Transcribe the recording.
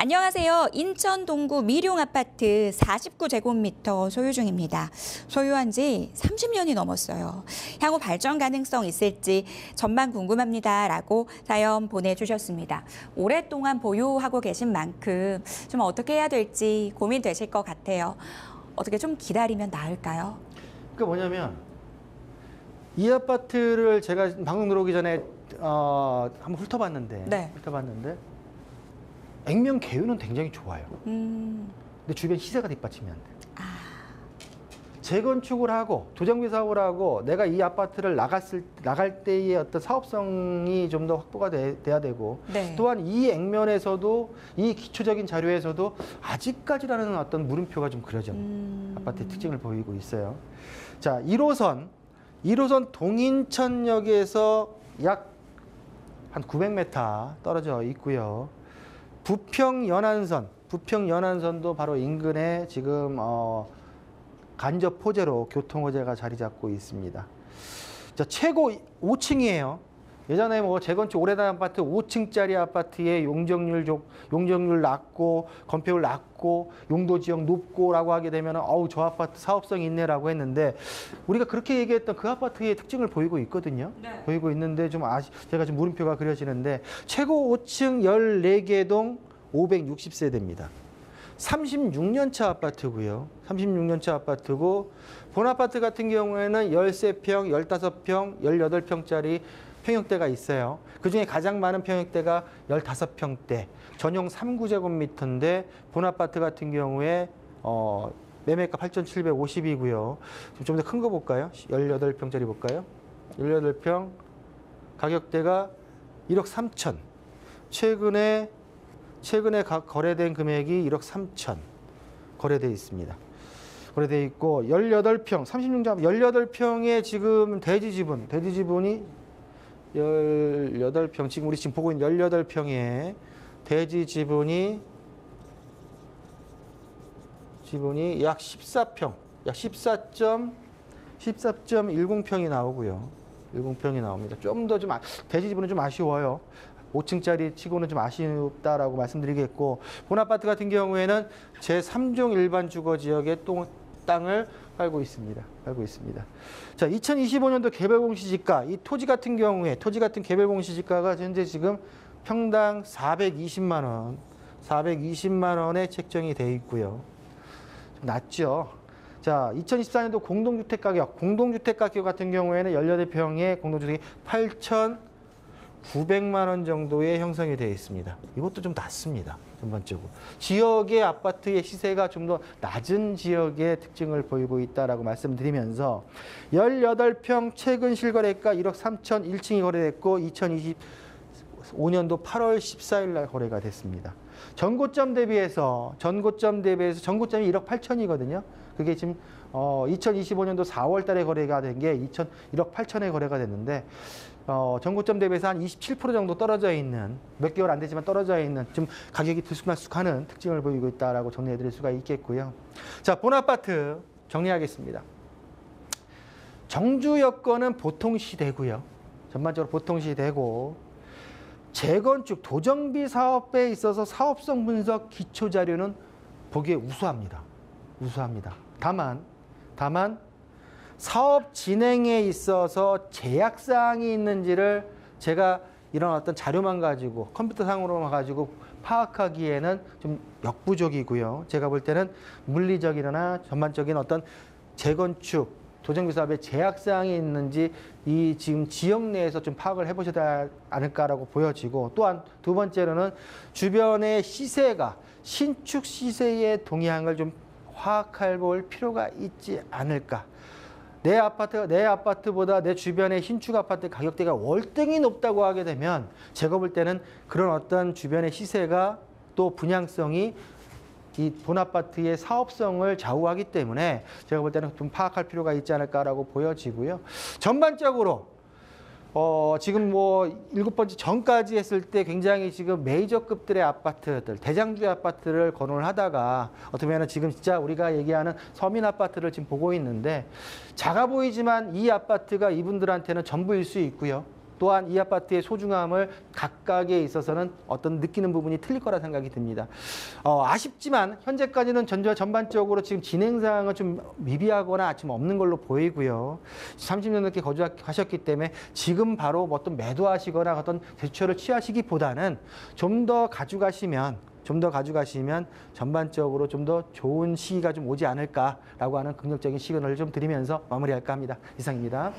안녕하세요. 인천 동구 미룡 아파트 49제곱미터 소유 중입니다. 소유한 지 30년이 넘었어요. 향후 발전 가능성 있을지 전망 궁금합니다 라고 사연 보내주셨습니다. 오랫동안 보유하고 계신 만큼 좀 어떻게 해야 될지 고민되실 것 같아요. 어떻게 좀 기다리면 나을까요? 그러니까 뭐냐면 이 아파트를 제가 방송 들어오기 전에 어, 한번 훑어봤는데 네. 훑어봤는데 액면 개요는 굉장히 좋아요. 음, 근데 주변 시세가 뒷받침이 안 돼. 아, 재건축을 하고 도정비 사업을 하고 내가 이 아파트를 나갔을 나갈 때의 어떤 사업성이 좀 더 확보가 돼, 야 되고 네. 또한 이 액면에서도 이 기초적인 자료에서도 아직까지라는 어떤 물음표가 좀 그려져. 음, 아파트의 특징을 보이고 있어요. 자, 1호선, 1호선 동인천역에서 약 한 900m 떨어져 있고요. 부평 연안선, 부평 연안선도 바로 인근에 지금 어, 간접 호재로 교통 호재가 자리 잡고 있습니다. 자, 최고 5층이에요. 예전에 뭐 재건축 오래된 아파트 5층짜리 아파트에 용적률 조, 용적률 낮고 건폐율 낮고 용도 지역 높고라고 하게 되면 어우 저 아파트 사업성이 있네라고 했는데 우리가 그렇게 얘기했던 그 아파트의 특징을 보이고 있거든요. 네. 보이고 있는데 좀 아시 제가 좀 물음표가 그려지는데 최고 5층 14개 동 560세대입니다. 36년 차 아파트고요. 36년 차 아파트고 본 아파트 같은 경우에는 13평, 15평, 18평짜리 평형대가 있어요. 그중에 가장 많은 평형대가 15평대, 전용 3구제곱미터인데 본 아파트 같은 경우에 어, 매매가 8,750이고요. 좀 더 큰 거 볼까요? 18평짜리 볼까요? 18평 가격대가 1억 3천. 최근에 최근에 가- 거래된 금액이 1억 3천 거래돼 있습니다. 거래돼 있고 18평, 36점 18평의 지금 대지 지분, 대지 지분이 18평 지금 우리 지금 보고 있는 18평의 대지 지분이 지분이 약 14평, 약 14점 14.10평이 나오고요. 10평이 나옵니다. 좀 더좀 대지 지분은 좀 아쉬워요. 5층짜리 치고는 좀 아쉽다라고 말씀드리겠고 본 아파트 같은 경우에는 제 3종 일반 주거 지역의 똥, 땅을 팔고 있습니다. 팔고 있습니다. 자, 2025년도 개별 공시지가 이 토지 같은 경우에 토지 같은 개별 공시지가가 현재 지금 평당 420만 원, 420만 원에 책정이 돼 있고요. 좀 낮죠. 자, 2024년도 공동주택 가격, 공동주택 가격 같은 경우에는 18평의 공동주택이 8,900만 원 정도의 형성이 되어 있습니다. 이것도 좀 낮습니다. 전반적으로. 지역의 아파트의 시세가 좀 더 낮은 지역의 특징을 보이고 있다라고 말씀드리면서 18평 최근 실거래가 1억 3천 1층이 거래됐고 2025년도 8월 14일 날 거래가 됐습니다. 전고점 대비해서 전고점 대비해서 전고점이 1억 8천이거든요. 그게 지금 어 2025년도 4월 달에 거래가 된 게 2천 1억 8천에 거래가 됐는데 어 전고점 대비해서 한 27% 정도 떨어져 있는 몇 개월 안 되지만 떨어져 있는 좀 가격이 들쑥날쑥하는 특징을 보이고 있다라고 정리해 드릴 수가 있겠고요. 자, 본 아파트 정리하겠습니다. 정주 여건은 보통시 되고요. 전반적으로 보통시 되고 재건축 도정비 사업에 있어서 사업성 분석 기초 자료는 보기에 우수합니다. 우수합니다. 다만 다만 사업 진행에 있어서 제약 사항이 있는지를 제가 이런 어떤 자료만 가지고 컴퓨터 상으로만 가지고 파악하기에는 좀 역부족이고요. 제가 볼 때는 물리적이나 전반적인 어떤 재건축 도정비 사업에 제약 사항이 있는지 이 지금 지역 내에서 좀 파악을 해보셔야 않을까라고 보여지고 또한 두 번째로는 주변의 시세가 신축 시세의 동향을 좀 파악해 볼 필요가 있지 않을까. 내 아파트가 내 아파트보다 내 주변의 신축 아파트 가격대가 월등히 높다고 하게 되면 제가 볼 때는 그런 어떤 주변의 시세가 또 분양성이 이 본 아파트의 사업성을 좌우하기 때문에 제가 볼 때는 좀 파악할 필요가 있지 않을까라고 보여지고요. 전반적으로 어, 지금 뭐 일곱 번째 전까지 했을 때 굉장히 지금 메이저급들의 아파트들, 대장주의 아파트를 거론을 하다가 어떻게 보면 지금 진짜 우리가 얘기하는 서민 아파트를 지금 보고 있는데 작아 보이지만 이 아파트가 이분들한테는 전부일 수 있고요. 또한 이 아파트의 소중함을 각각에 있어서는 어떤 느끼는 부분이 틀릴 거라 생각이 듭니다. 어, 아쉽지만 현재까지는 전자 전반적으로 지금 진행 사항은 좀 미비하거나 좀 없는 걸로 보이고요. 30년 넘게 거주하셨기 때문에 지금 바로 뭐 어떤 매도하시거나 어떤 대처를 취하시기보다는 좀 더 가져가시면 좀더 가져가시면 전반적으로 좀 더 좋은 시기가 좀 오지 않을까라고 하는 긍정적인 시그널을 좀 드리면서 마무리할까 합니다. 이상입니다.